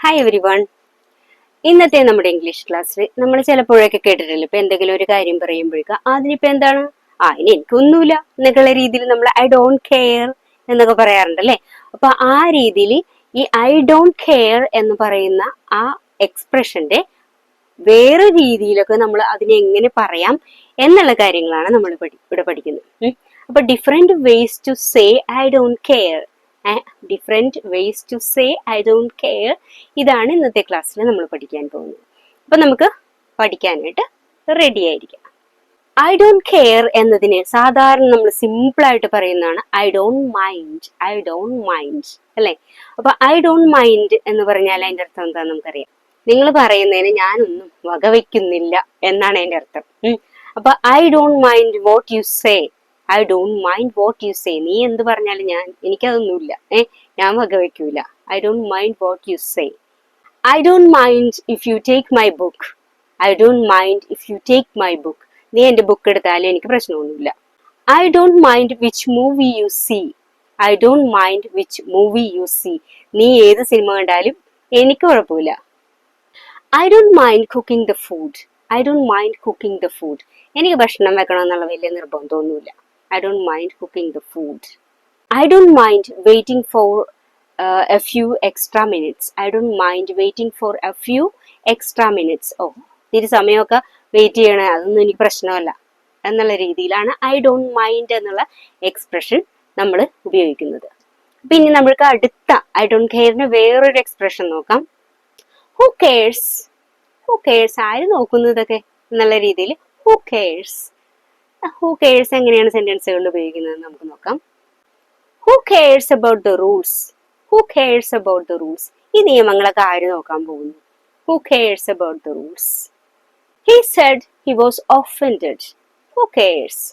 Hi every one ഇന്നത്തെ നമ്മുടെ English ക്ലാസ്സിൽ നമ്മൾ ചിലപ്പോഴൊക്കെ കേട്ടിട്ടില്ല? ഇപ്പൊ എന്തെങ്കിലും ഒരു കാര്യം പറയുമ്പോഴേക്കും അതിനിപ്പോ എന്താണ്? ആ ഇനി എനിക്കൊന്നുമില്ല എന്നൊക്കെയുള്ള രീതിയിൽ നമ്മൾ ഐ ഡോണ്ട് കെയർ എന്നൊക്കെ പറയാറുണ്ടല്ലേ അപ്പൊ ആ രീതിയിൽ ഈ ഐ ഡോണ്ട് കെയർ എന്ന് പറയുന്ന ആ എക്സ്പ്രഷന്റെ വേറെ രീതിയിലൊക്കെ നമ്മൾ അതിനെ എങ്ങനെ പറയാം എന്നുള്ള കാര്യങ്ങളാണ് നമ്മൾ ഇവിടെ പഠിക്കുന്നത്. അപ്പൊ different ways to say I don't care different ways to say I don't care ഇതാണ് ഇന്നത്തെ ക്ലാസ്സിൽ നമ്മൾ പഠിക്കാൻ പോകുന്നത്. അപ്പം നമുക്ക് പഠിക്കാനായിട്ട് റെഡി ആയിരിക്കാം. ഐ ഡോണ്ട് കെയർ എന്നതിന് സാധാരണ നമ്മൾ സിമ്പിൾ ആയിട്ട് പറയുന്നതാണ്. I don't mind I don't mind അല്ലേ? അപ്പൊ ഐ ഡോണ്ട് മൈൻഡ് എന്ന് പറഞ്ഞാൽ അതിന്റെ അർത്ഥം എന്താണെന്ന് നമുക്കറിയാം. നിങ്ങൾ പറയുന്നതിന് ഞാനൊന്നും വകവയ്ക്കുന്നില്ല എന്നാണ് അതിന്റെ അർത്ഥം. അപ്പൊ I don't mind what you say I don't mind what you say നീ എന്ത് പറഞ്ഞാലും ഞാൻ എനിക്കതൊന്നുമില്ല. ഏ ഞാൻ വകവയ്ക്കൂല I don't mind what you say I don't mind if you take my book I don't mind if you take my book നീ എന്റെ book എടുത്താലും എനിക്ക് പ്രശ്നമൊന്നുമില്ല. I don't mind which movie you see I don't mind which movie you see നീ ഏത് സിനിമ കണ്ടാലും എനിക്ക് കുഴപ്പമില്ല. I don't mind cooking the food I don't mind cooking the food എനിക്ക് ഭക്ഷണം വെക്കണം എന്നുള്ള വലിയ നിർബന്ധമൊന്നുമില്ല. I mind cooking the food. I don't mind waiting for uh, a few extra minutes. I don't mind waiting for a few extra minutes. ഓ ഇത്തിരി സമയമൊക്കെ wait ചെയ്യണേ. അതൊന്നും എനിക്ക് പ്രശ്നമല്ല. എന്നുള്ള രീതിയിലാണ് ഐ ഡോണ്ട് മൈൻഡ് എന്നുള്ള എക്സ്പ്രഷൻ നമ്മൾ ഉപയോഗിക്കുന്നത്. പിന്നെ നമ്മൾക്ക് അടുത്ത ഐ ഡോണ്ട് കെയറിന് വേറൊരു എക്സ്പ്രഷൻ നോക്കാം. ഹു കെയർസ് ഹു കെയർസ് ആര് നോക്കുന്നതൊക്കെ? എന്നുള്ള രീതിയിൽ ഹു കെയർസ് ഹു കെയർസ് എങ്ങനെയാണ് സെന്റൻസുകളിൽ ഉപയോഗിക്കുന്നത് നമുക്ക് നോക്കാം. Who cares about the rules who cares about the rules ഈ നിയമങ്ങളൊക്കെ ആര് നോക്കാൻ പോകുന്നു? Who cares about the rules he said he was offended who cares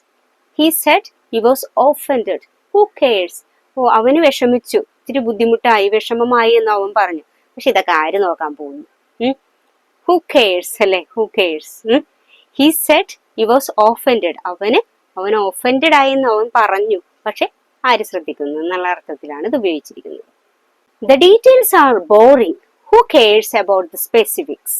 he said he was offended who cares ഓ അവന് വിഷമിച്ചു. ഇത്തിരി ബുദ്ധിമുട്ടായി വിഷമമായി എന്ന് അവൻ പറഞ്ഞു. പക്ഷെ ഇതൊക്കെ ആര് നോക്കാൻ പോകുന്നു? ഹു കെയർസ് അല്ലെ? Who cares he said he was offended അവന് അവൻ ഓഫൻഡഡ് ആയെന്ന് അവൻ പറഞ്ഞു. പക്ഷെ ആര് ശ്രദ്ധിക്കുന്നു എന്നുള്ള അർത്ഥത്തിലാണ് ഇത് ഉപയോഗിച്ചിരിക്കുന്നത്. The details are boring who cares about the specifics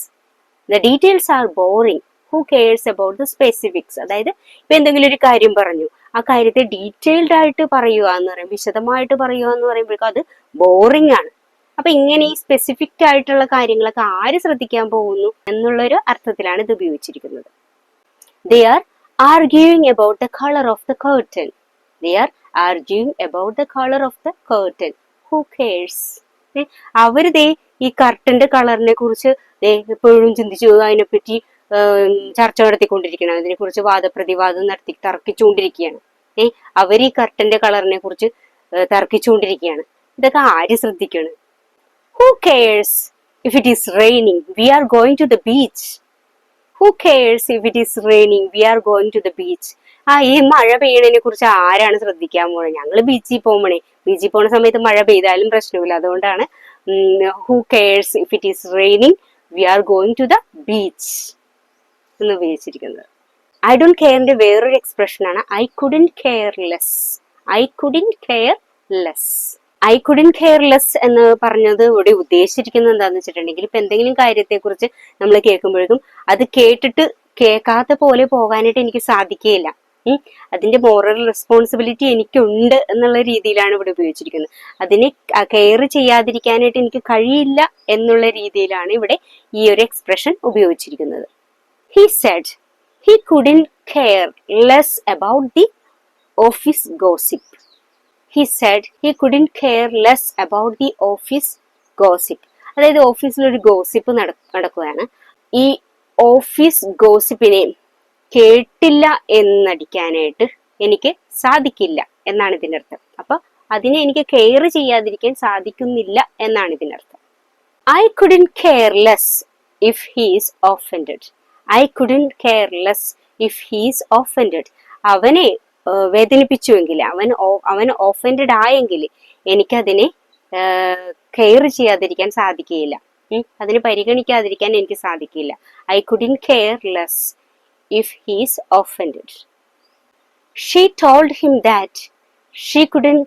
the details are boring who cares about the specifics അതായത് ഇപ്പൊ എന്തെങ്കിലും ഒരു കാര്യം പറഞ്ഞു. ആ കാര്യത്തെ ഡീറ്റെയിൽഡ് ആയിട്ട് പറയുക എന്ന് പറയും വിശദമായിട്ട് പറയുക എന്ന് പറയുമ്പോഴേക്കും അത് ബോറിംഗ് ആണ്. അപ്പൊ ഇങ്ങനെ ഈ സ്പെസിഫിക് ആയിട്ടുള്ള കാര്യങ്ങളൊക്കെ ആര് ശ്രദ്ധിക്കാൻ പോകുന്നു എന്നുള്ളൊരു അർത്ഥത്തിലാണ് ഇത് ഉപയോഗിച്ചിരിക്കുന്നത്. They are arguing about the colour of the curtain they are arguing about the colour of the curtain who cares അവർ ദേ ഈ കർട്ടന്റെ കളറിനെ കുറിച്ച് എപ്പോഴും ചിന്തിച്ചു അതിനെപ്പറ്റി ചർച്ച നടത്തിക്കൊണ്ടിരിക്കണം അതിനെ കുറിച്ച് വാദപ്രതിവാദം നടത്തി തർക്കിച്ചുകൊണ്ടിരിക്കുകയാണ്. ഏ അവർ ഈ കർട്ടന്റെ കളറിനെ കുറിച്ച് തർക്കിച്ചുകൊണ്ടിരിക്കുകയാണ്. ഇതൊക്കെ ആര് ശ്രദ്ധിക്കണം? Who cares if it is raining we are going to the beach who cares if it is raining we are going to the beach ആ ഈ മഴ പെയ്യണതിനെ കുറിച്ച് ആരാണ് ശ്രദ്ധിക്കാൻ പോണേ? ഞങ്ങൾ ബീച്ചിൽ പോകുമ്പോഴേ ബീച്ചിൽ പോണ സമയത്ത് മഴ പെയ്താലും പ്രശ്നമില്ല. അതുകൊണ്ടാണ് who cares if it is raining we are going to the beach എന്ന് ഉപയോഗിച്ചിരിക്കുന്നത്. ഐ ഡോണ്ട് കെയറിന്റെ വേറൊരു എക്സ്പ്രഷൻ ആണ് I couldn't care less I couldn't care less I couldn't care less എന്ന് പറഞ്ഞത് ഇവിടെ ഉദ്ദേശിച്ചിരിക്കുന്നത് എന്താണെന്ന് വെച്ചിട്ടുണ്ടെങ്കിൽ ഇപ്പൊ എന്തെങ്കിലും കാര്യത്തെക്കുറിച്ച് നമ്മൾ കേൾക്കുമ്പോഴേക്കും അത് കേട്ടിട്ട് കേൾക്കാത്ത പോലെ പോകാനായിട്ട് എനിക്ക് സാധിക്കുകയില്ല. അതിന്റെ മോറൽ റെസ്പോൺസിബിലിറ്റി എനിക്കുണ്ട് എന്നുള്ള രീതിയിലാണ് ഇവിടെ ഉപയോഗിച്ചിരിക്കുന്നത്. അതിനെ കെയർ ചെയ്യാതിരിക്കാനായിട്ട് എനിക്ക് കഴിയില്ല എന്നുള്ള രീതിയിലാണ് ഇവിടെ ഈ ഒരു എക്സ്പ്രഷൻ ഉപയോഗിച്ചിരിക്കുന്നത്. He said he couldn't care less about the office gossip. He said he couldn't care less about the office gossip. അതായത് ഓഫീസിൽ ഒരു ഗോസിപ്പ് നടക്കുകയാണ്. ഈ ഓഫീസ് ഗോസിപ്പിനെ കേട്ടില്ല എന്നടിക്കാനായിട്ട് എനിക്ക് സാധിക്കില്ല എന്നാണ് ഇതിന്റെ അർത്ഥം. അപ്പൊ അതിനെ എനിക്ക് കെയർ ചെയ്യാതിരിക്കാൻ സാധിക്കുന്നില്ല എന്നാണ് ഇതിന്റെ അർത്ഥം. I couldn't care less if he's offended I couldn't care less if he's offended അവനെ വേദനിപ്പിച്ചുവെങ്കിൽ അവൻ അവൻ ഓഫൻഡഡ് ആയെങ്കിൽ എനിക്കതിനെ കെയർ ചെയ്യാതിരിക്കാൻ സാധിക്കുകയില്ല. അതിനെ പരിഗണിക്കാതിരിക്കാൻ എനിക്ക് സാധിക്കില്ല I couldn't care less if he's offended she told him that she couldn't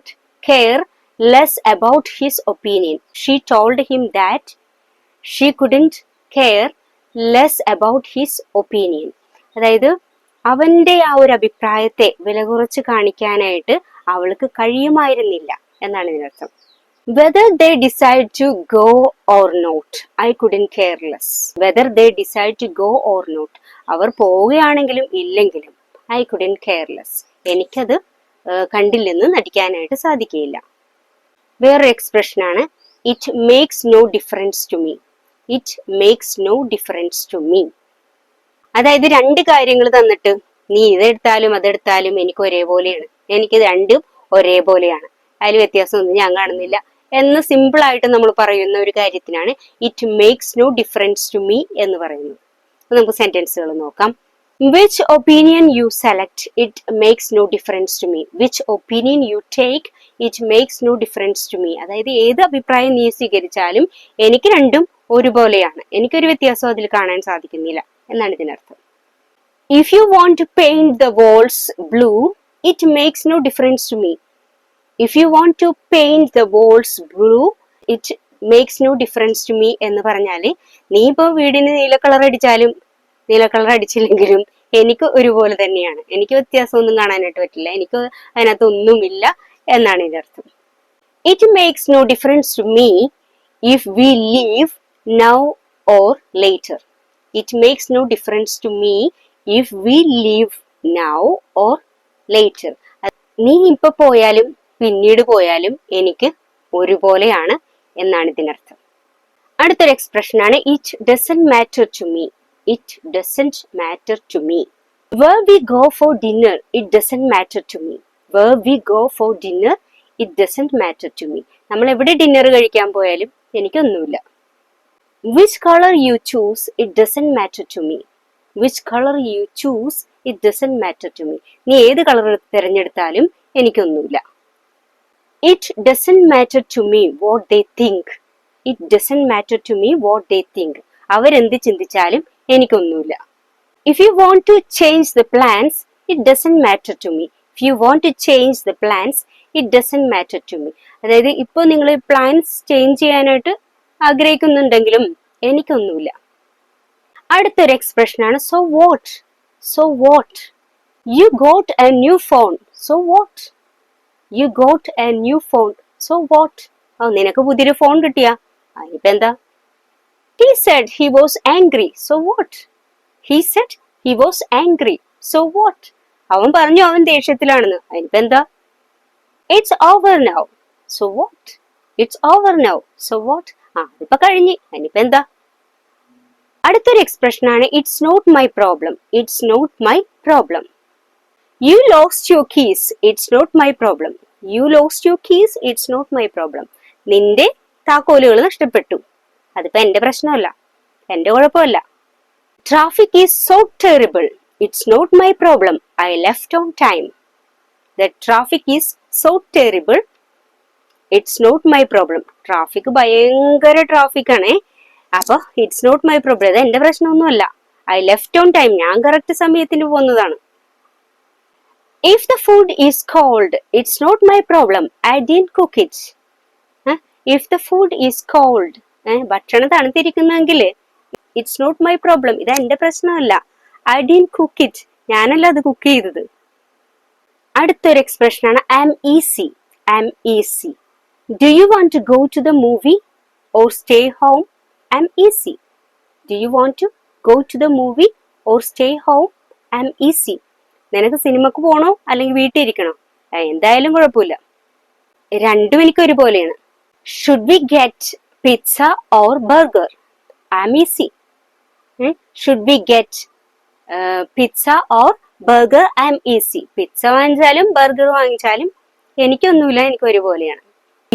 care less about his opinion she told him that she couldn't care less about his opinion അതായത് അവന്റെ ആ ഒരു അഭിപ്രായത്തെ വില കുറച്ച് കാണിക്കാനായിട്ട് അവൾക്ക് കഴിയുമായിരുന്നില്ല എന്നാണ് ഇതിനർത്ഥം. Whether they decide to go or not I couldn't care less whether they decide to go or not അവർ പോവുകയാണെങ്കിലും ഇല്ലെങ്കിലും ഐ കുഡിൻ കെയർലെസ് എനിക്കത് കണ്ടില്ലെന്ന് നടിക്കാനായിട്ട് സാധിക്കുകയില്ല. വേറൊരു എക്സ്പ്രഷനാണ് it makes no difference to me it makes no difference to me അതായത് രണ്ട് കാര്യങ്ങൾ തന്നിട്ട് നീ ഇതെടുത്താലും അതെടുത്താലും എനിക്ക് ഒരേപോലെയാണ്. എനിക്ക് രണ്ടും ഒരേപോലെയാണ്. അതിൽ വ്യത്യാസമൊന്നും ഞാൻ കാണുന്നില്ല. എന്ന് സിമ്പിൾ ആയിട്ട് നമ്മൾ പറയുന്ന ഒരു കാര്യത്തിനാണ് it makes no difference to me എന്ന് പറയുന്നത്. നമുക്ക് സെന്റൻസുകൾ നോക്കാം. Which opinion you select it makes no difference to me which opinion you take it makes no difference to me അതായത് ഏത് അഭിപ്രായം നീ സ്വീകരിച്ചാലും എനിക്ക് രണ്ടും ഒരുപോലെയാണ്. എനിക്കൊരു വ്യത്യാസം അതിൽ കാണാൻ സാധിക്കുന്നില്ല. എന്നാണ് ഇതിനർത്ഥം. If you want to paint the walls blue it makes no difference to me if you want to paint the walls blue it makes no difference to me എന്ന് പറഞ്ഞാൽ നീ ഇപ്പോൾ വീടിന് നീല കളർ അടിച്ചാലും നീല കളർ അടിച്ചില്ലെങ്കിലും എനിക്ക് ഒരുപോലെ തന്നെയാണ്. എനിക്ക് വ്യത്യാസമൊന്നും കാണാനായിട്ട് പറ്റില്ല. എനിക്ക് അതിനകത്ത് ഒന്നുമില്ല എന്നാണ് ഇതിന്റെ അർത്ഥം. It makes no difference to me if we leave now or later it makes no difference to me if we leave now or later നീ ഇപ്പൊ പോയാലും പിന്നീട് പോയാലും എനിക്ക് ഒരുപോലെയാണ് എന്നാണ് ഇതിനർത്ഥം. അടുത്തൊരു എക്സ്പ്രഷൻ ആണ് it doesn't matter to me it doesn't matter to me where we go for dinner it doesn't matter to me where we go for dinner it doesn't matter to me നമ്മൾ എവിടെ dinner കഴിക്കാൻ പോയാലും എനിക്കൊന്നുമില്ല. വിച്ച് color you choose, it doesn't matter to me. Which color you choose, it doesn't matter to me. നീ ഏത് colour തിരഞ്ഞെടുത്താലും എനിക്കൊന്നുമില്ല. It doesn't matter to me what they think it doesn't matter to me what they think അവരെന്ത് ചിന്തിച്ചാലും എനിക്കൊന്നുമില്ല. If you want to change the plans it doesn't matter to me if you want to change the plans it doesn't matter to me അതായത് ഇപ്പോൾ നിങ്ങൾ plans change ചെയ്യാനായിട്ട് ആഗ്രഹിക്കുന്നുണ്ടെങ്കിലും എനിക്കൊന്നുമില്ല. അടുത്തൊരു expression ആണ് so what so what you got a new phone so what you got a new phone so what ഓ നിനക്ക് പുതിയൊരു phone കിട്ടിയാ? അതിനിപ്പോ എന്താ? He said he was angry so what he said he was angry so what അവൻ പറഞ്ഞു അവൻ ദേഷ്യത്തിലാണെന്ന്. അതിനിപ്പോ എന്താ? It's over now so what it's over now so what ആ ഇപ്പൊ കഴിഞ്ഞ്. ഇനിയിപ്പോ എന്താ? അടുത്തൊരു എക്സ്പ്രഷൻ ആണ് it's not my problem it's not my problem you lost your keys it's not my problem you lost your keys it's not my problem നിന്റെ താക്കോലുകൾ നഷ്ടപ്പെട്ടു. അതിപ്പോ എന്റെ പ്രശ്നമല്ല. എന്റെ കുഴപ്പമല്ല. Traffic is so terrible it's not my problem I left on time the traffic is so terrible it's not my problem traffic ഭയങ്കര traffic ആണേ. അപ്പൊ ഇറ്റ്സ് നോട്ട് മൈ പ്രോബ്ലം എന്റെ പ്രശ്നമൊന്നുമല്ല. ഐ ലെഫ്റ്റ് ഓൺ ടൈം ഞാൻ correct സമയത്തിന് പോകുന്നതാണ് if the food is cold it's not my problem I didn't cook it if the food is cold ഭക്ഷണം തണുത്തിരിക്കുന്നെങ്കിൽ ഇറ്റ്സ് നോട്ട് മൈ പ്രോബ്ലം ഇത് എന്റെ പ്രശ്നമല്ല. ഐ ഡിൻ കുക്ക് ഇറ്റ് ഞാനല്ല അത് കുക്ക് ചെയ്തത്. അടുത്തൊരു എക്സ്പ്രഷൻ ആണ് I'm easy I'm easy do you want to go to the movie or stay home? I'm easy do you want to go to the movie or stay home I നിനക്ക് സിനിമക്ക് പോകണോ അല്ലെങ്കിൽ വീട്ടിൽ ഇരിക്കണോ? എന്തായാലും കുഴപ്പമില്ല. രണ്ടും എനിക്ക് ഒരുപോലെയാണ്. Should we get pizza or burger I'm easy should we get pizza or burger I'm easy pizza വാങ്ങിച്ചാലും burger വാങ്ങിച്ചാലും എനിക്കൊന്നുമില്ല എനിക്ക് ഒരുപോലെയാണ്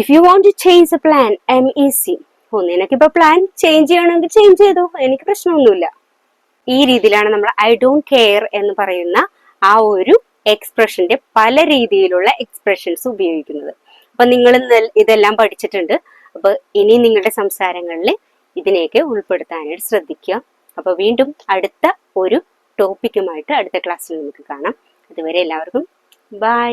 if you want to change a plan M E C ഓ നിനക്കിപ്പോ പ്ലാൻ ചേഞ്ച് ചെയ്യണമെങ്കിൽ ചേഞ്ച് ചെയ്തു. എനിക്ക് പ്രശ്നമൊന്നുമില്ല. ഈ രീതിയിലാണ് നമ്മൾ ഐ ഡോണ്ട് കെയർ എന്ന് പറയുന്ന ആ ഒരു എക്സ്പ്രഷന്റെ പല രീതിയിലുള്ള എക്സ്പ്രഷൻസ് ഉപയോഗിക്കുന്നത്. അപ്പൊ നിങ്ങൾ ഇതെല്ലാം പഠിച്ചിട്ടുണ്ട്. അപ്പൊ ഇനി നിങ്ങളുടെ സംസാരങ്ങളിൽ ഇതിനെയൊക്കെ ഉൾപ്പെടുത്താനായിട്ട് ശ്രദ്ധിക്കുക. അപ്പൊ വീണ്ടും അടുത്ത ഒരു ടോപ്പിക്കുമായിട്ട് അടുത്ത ക്ലാസ്സിൽ നമുക്ക് കാണാം. അതുവരെ എല്ലാവർക്കും ബൈ